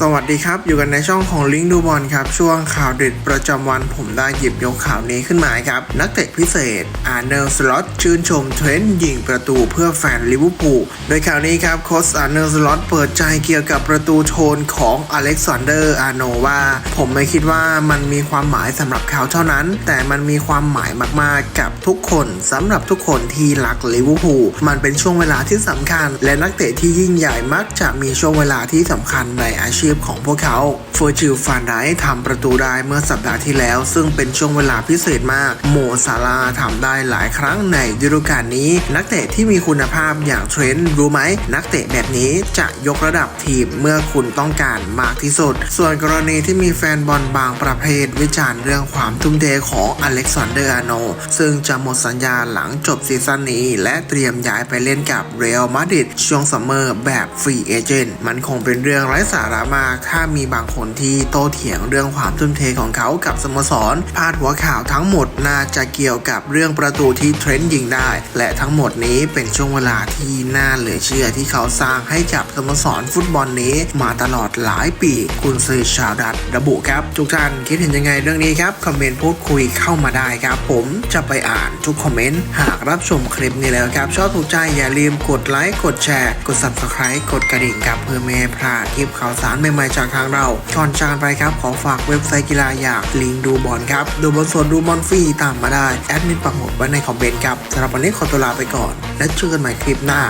สวัสดีครับ อยู่กันในช่องของลิงดูบอลครับ ช่วงข่าวเด็ดประจำวันผมได้หยิบยกข่าวนี้ขึ้นมาครับ นักเตะพิเศษ อาร์เนลสล็อตชื่นชมเทรนต์ยิงประตูเพื่อแฟนลิเวอร์พูลโดยข่าวนี้ครับโค้ชอาร์เนลสล็อตเปิดใจเกี่ยวกับประตูโทนของอเล็กซานเดอร์อาโนว่า ผมไม่คิดว่ามันมีความหมายสำหรับเขาเท่านั้น แต่มันมีความหมายมากๆกับทุกคนสำหรับทุกคนที่รักลิเวอร์พูลมันเป็นช่วงเวลาที่สำคัญ และนักเตะที่ยิ่งใหญ่มักจะมีช่วงเวลาที่สำคัญในอาชีพของพวกเขาเฟอร์จิลฟานไดทำประตูได้เมื่อสัปดาห์ที่แล้ว ซึ่งเป็นช่วงเวลาพิเศษมาก โมซาลาทำได้หลายครั้งในฤดูกาลนี้ นักเตะที่มีคุณภาพอย่างเทรนต์รู้ไหม นักเตะแบบนี้จะยกระดับทีมเมื่อคุณต้องการมากที่สุด ส่วนกรณีที่มีแฟนบอลบางประเภทวิจารณ์เรื่องความทุ่มเทของอเล็กซานเดอร์อาโน ซึ่งจะหมดสัญญาหลังจบซีซั่นนี้ และเตรียมย้ายไปเล่นกับเรอัลมาดริดช่วงซัมเมอร์แบบฟรีเอเจนต์มันคงเป็นเรื่องไร้สาระมาก ถ้ามีบางคนที่โต้เถียงเรื่องความทุ่มเทของเขากับสโมสร พาดหัวข่าวทั้งหมดน่าจะเกี่ยวกับเรื่องประตูที่เทรนต์ยิงได้ และทั้งหมดนี้เป็นช่วงเวลาที่น่าเหลือเชื่อที่เขาสร้างให้กับสโมสรฟุตบอลนี้ มาตลอดหลายปี คุณซือชาวดัตระบุครับ ทุกท่านคิดเห็นยังไงเรื่องนี้ครับ คอมเมนต์พูดคุยเข้ามาได้ครับ ผมจะไปอ่านทุกคอมเมนต์ หากรับชมคลิปนี้แล้วครับ ชอบถูกใจอย่าลืมกดไลค์กดแชร์ กด subscribe กดกระดิ่งครับเพื่อไม่ให้พลาดคลิปข่าวสารใหม่ๆจากทางเราก่อนจากไปครับขอฝากเว็บไซต์กีฬาอย่างลิงดูบอลครับดูบอลสดดูบอลฟรีตามมาได้แอดมินปักหมุดไว้ในคอมเมนต์ครับสำหรับวันนี้ขอตัวลาไปก่อน และเจอกันใหม่คลิปหน้า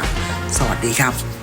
สวัสดีครับ